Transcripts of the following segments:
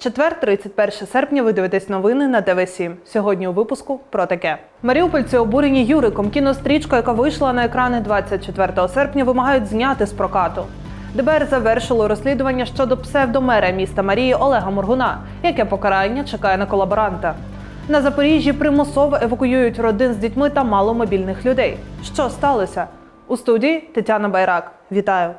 Четвер, 31 серпня, ви дивитесь новини на ТВ7. Сьогодні у випуску про таке. Маріупольці обурені Юриком. Кінострічка, яка вийшла на екрани 24 серпня, вимагають зняти з прокату. ДБР завершило розслідування щодо псевдомера міста Марії Олега Моргуна, яке покарання чекає на колаборанта. На Запоріжжі примусово евакуюють родин з дітьми та маломобільних людей. Що сталося? У студії Тетяна Байрак. Вітаю.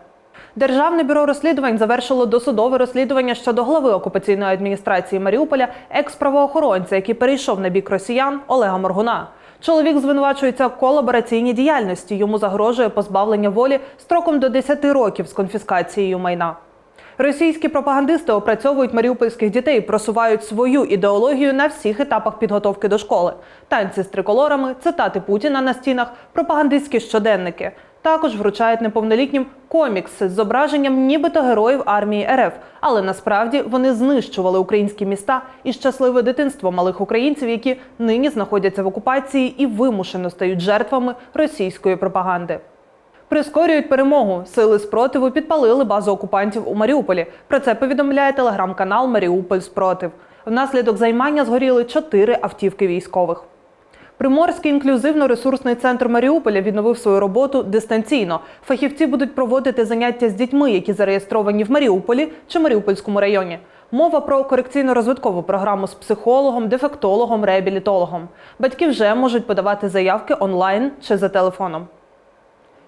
Державне бюро розслідувань завершило досудове розслідування щодо глави окупаційної адміністрації Маріуполя, екс-правоохоронця, який перейшов на бік росіян Олега Моргуна. Чоловік звинувачується в колабораційній діяльності. Йому загрожує позбавлення волі строком до 10 років з конфіскацією майна. Російські пропагандисти опрацьовують маріупольських дітей, просувають свою ідеологію на всіх етапах підготовки до школи: танці з триколорами, цитати Путіна на стінах, пропагандистські щоденники. Також вручають неповнолітнім комікси з зображенням нібито героїв армії РФ, але насправді вони знищували українські міста і щасливе дитинство малих українців, які нині знаходяться в окупації і вимушено стають жертвами російської пропаганди. Прискорюють перемогу. Сили спротиву підпалили базу окупантів у Маріуполі. Про це повідомляє телеграм-канал Маріуполь Спротив. Внаслідок займання згоріли чотири автівки військових. Приморський інклюзивно-ресурсний центр Маріуполя відновив свою роботу дистанційно. Фахівці будуть проводити заняття з дітьми, які зареєстровані в Маріуполі чи Маріупольському районі. Мова про корекційно-розвиткову програму з психологом, дефектологом, реабілітологом. Батьки вже можуть подавати заявки онлайн чи за телефоном.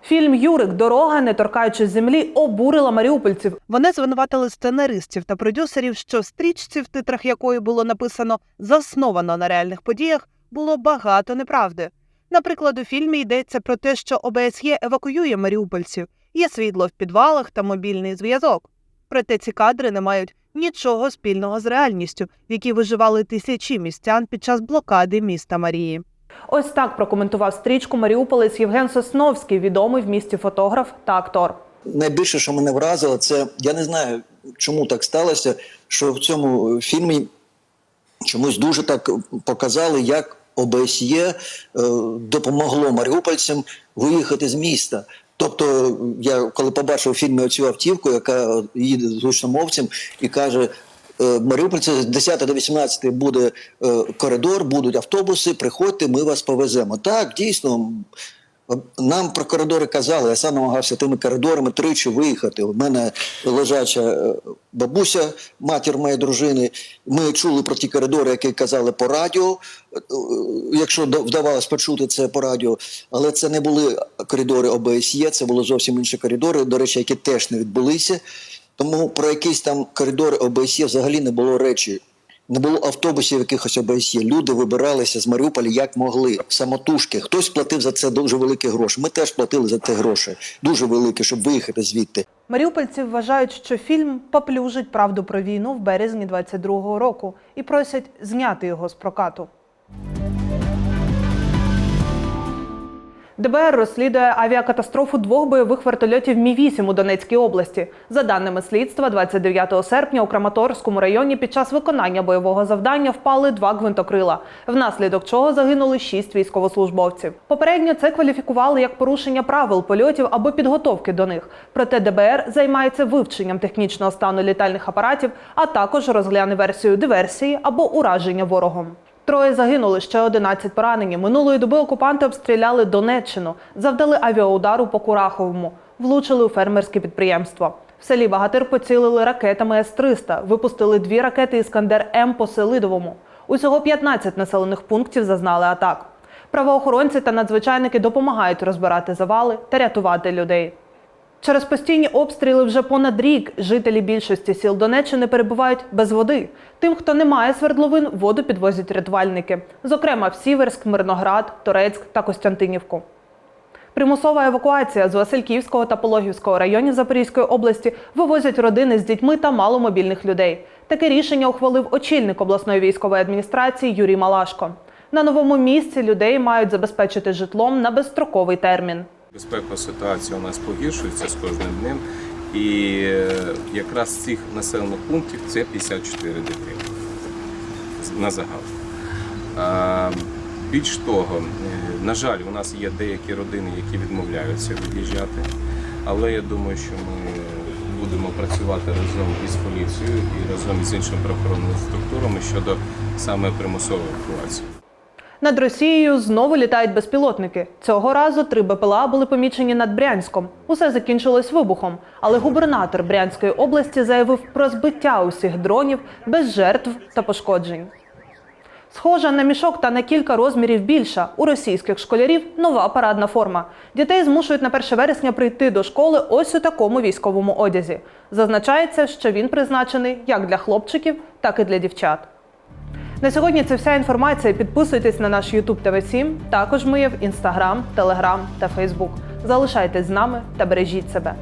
Фільм Юрик Дорога, не торкаючись землі, обурила маріупольців. Вони звинуватили сценаристів та продюсерів, що стрічці, в титрах якої було написано засновано на реальних подіях, було багато неправди. Наприклад, у фільмі йдеться про те, що ОБСЄ евакуює маріупольців, є світло в підвалах та мобільний зв'язок. Проте ці кадри не мають нічого спільного з реальністю, в якій виживали тисячі містян під час блокади міста Марії. Ось так прокоментував стрічку маріуполець Євген Сосновський, відомий в місті фотограф та актор. Найбільше, що мене вразило, це я не знаю, чому так сталося, що в цьому фільмі чомусь дуже так показали, як ОБСЄ е, допомогло маріупольцям виїхати з міста. Тобто, я коли побачив у фільмі оцю автівку, яка їде з гучномовцем і каже. е, Маріупольці з 10 до 18 буде е, коридор, будуть автобуси. Приходьте, ми вас повеземо. Так, дійсно, нам про коридори казали, я сам намагався тими коридорами тричі виїхати. У мене лежача е, бабуся, матір моєї дружини. Ми чули про ті коридори, які казали по радіо, е, е, якщо вдавалось почути це по радіо. Але це не були коридори ОБСЄ, це були зовсім інші коридори, до речі, які теж не відбулися. Тому про якісь там коридори ОБСЄ взагалі не було речі. Не було автобусів якихось ОБСЄ. Люди вибиралися з Маріуполя як могли, самотужки. Хтось платив за це дуже великі гроші. Ми теж платили за це гроші, дуже великі, щоб виїхати звідти. Маріупольці вважають, що фільм поплюжить правду про війну в березні 22-го року і просять зняти його з прокату. ДБР розслідує авіакатастрофу двох бойових вертольотів Мі-8 у Донецькій області. За даними слідства, 29 серпня у Краматорському районі під час виконання бойового завдання впали два гвинтокрила, внаслідок чого загинули шість військовослужбовців. Попередньо це кваліфікували як порушення правил польотів або підготовки до них. Проте ДБР займається вивченням технічного стану літальних апаратів, а також розгляне версію диверсії або ураження ворогом. Троє загинули, ще 11 поранені. Минулої доби окупанти обстріляли Донеччину, завдали авіаудару по Кураховому, влучили у фермерське підприємство. В селі Багатир поцілили ракетами С-300, випустили дві ракети Іскандер М по Селидовому. Усього 15 населених пунктів зазнали атак. Правоохоронці та надзвичайники допомагають розбирати завали та рятувати людей. Через постійні обстріли вже понад рік жителі більшості сіл Донеччини перебувають без води. Тим, хто не має свердловин, воду підвозять рятувальники, зокрема в Сіверськ, Мирноград, Торецьк та Костянтинівку. Примусова евакуація з Васильківського та Пологівського районів Запорізької області вивозять родини з дітьми та маломобільних людей. Таке рішення ухвалив очільник обласної військової адміністрації Юрій Малашко. На новому місці людей мають забезпечити житлом на безстроковий термін. Безпекова ситуація у нас погіршується з кожним днем. І е, якраз з цих населених пунктів це 54 дитини на загал. Більш того, е, на жаль, у нас є деякі родини, які відмовляються від'їжджати, але я думаю, що ми будемо працювати разом із поліцією і разом із іншими правоохоронними структурами щодо саме примусової евакуації. Над Росією знову літають безпілотники. Цього разу три БПЛА були помічені над Брянськом. Усе закінчилось вибухом, але губернатор Брянської області заявив про збиття усіх дронів без жертв та пошкоджень. Схожа на мішок та на кілька розмірів більша. У російських школярів нова парадна форма. Дітей змушують на 1 вересня прийти до школи ось у такому військовому одязі. Зазначається, що він призначений як для хлопчиків, так і для дівчат. На сьогодні це вся інформація. Підписуйтесь на наш YouTube tv 7 Також ми є в Instagram, Telegram та Facebook. Залишайтесь з нами та бережіть себе.